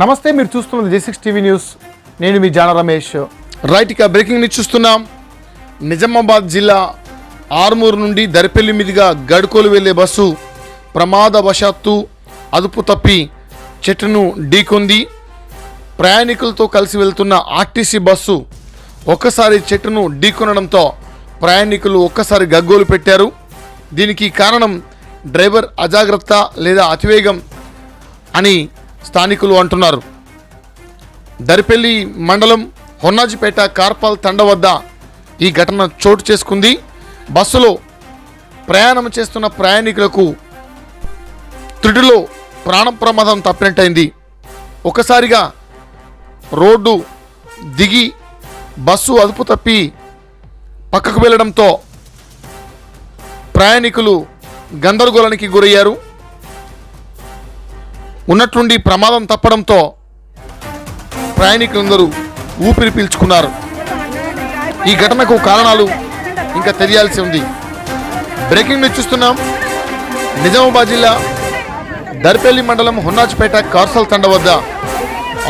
నమస్తే మీరు చూస్తున్నది జే సిక్స్ టీవీ న్యూస్. నేను మీ జాన రమేష్. రైట్ ఇక బ్రేకింగ్ న్యూస్ చూస్తున్నాం. నిజామాబాద్ జిల్లా ఆర్మూరు నుండి దరిపెల్లి మీదుగా గడుకోలు వెళ్ళే బస్సు ప్రమాదవశాత్తు అదుపు తప్పి చెట్టును ఢీకొంది. ప్రయాణికులతో కలిసి వెళ్తున్న ఆర్టీసీ బస్సు ఒక్కసారి చెట్టును ఢీకొనడంతో ప్రయాణికులు ఒక్కసారి గగ్గోలు పెట్టారు. దీనికి కారణం డ్రైవర్ అజాగ్రత్త లేదా అతివేగం అని స్థానికులు అంటున్నారు. దరిపెల్లి మండలం హొన్నాజిపేట కార్పాల్ తండ వద్ద ఈ ఘటన చోటు చేసుకుంది. బస్సులో ప్రయాణం చేస్తున్న ప్రయాణికులకు త్రుటిలో ప్రాణ ప్రమాదం తప్పినట్టయింది. ఒకసారిగా రోడ్డు దిగి బస్సు అదుపు తప్పి పక్కకు వెళ్ళడంతో ప్రయాణికులు గందరగోళానికి గురయ్యారు. ఉన్నట్లుండి ప్రమాదం తప్పడంతో ప్రయాణికులందరూ ఊపిరి పీల్చుకున్నారు. ఈ ఘటనకు కారణాలు ఇంకా తెలియాల్సి ఉంది. బ్రేకింగ్ న్యూస్ చూస్తున్నాం. నిజామాబాద్ జిల్లా దర్పల్లి మండలం హొన్నాజ్పేట కార్సల్ తండ వద్ద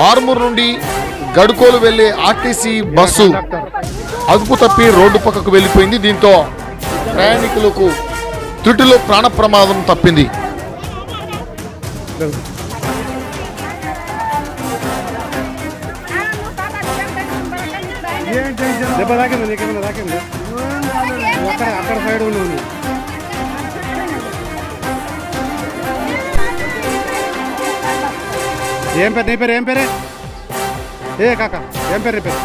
ఆర్మూర్ నుండి గడుకోలు వెళ్ళే ఆర్టీసీ బస్సు అదుపు తప్పి రోడ్డు పక్కకు వెళ్ళిపోయింది. దీంతో ప్రయాణికులకు త్రుటిలో ప్రాణ ప్రమాదం తప్పింది. దెబ్బ తాకింది నీకేమైనా తాకింది. అక్కడ అక్కడ సైడ్ ఉన్నావు ఏం పేరు నీ పేరు ఏం పేరే? ఏ కాక ఏం పేరు నీ పేరు?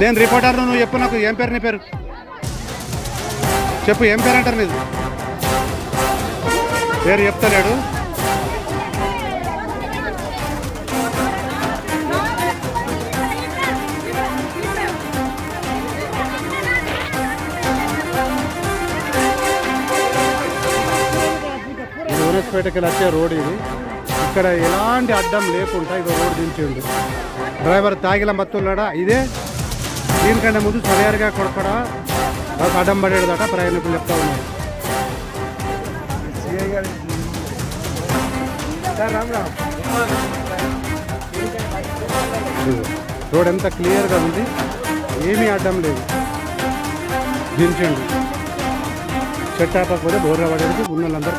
నేను రిపోర్టర్ నువ్వు చెప్పు నాకు ఏం పేరు నీ పేరు? చెప్పు ఏం పేరు అంటారు నీది పేరు చెప్తలేడు. ఇది ఊరేసుపేటకి వచ్చే రోడ్ ఇది. ఇక్కడ ఎలాంటి అడ్డం లేకుండా ఇది రోడ్ దించిండు. డ్రైవర్ తాగిల మత్తున్నాడా ఇదే. దీనికంటే ముందు సరియారుగా కొడకడా? అడ్డం పడేదట ప్రయాణికులు చెప్తా ఉన్నారు. రోడ్ ఎంత క్లియర్గా ఉంది? ఏమీ అడ్డం లేదు. దించండి. చెట్టాపకపోతే బోర్ర పడేది ఉన్న వాళ్ళందరూ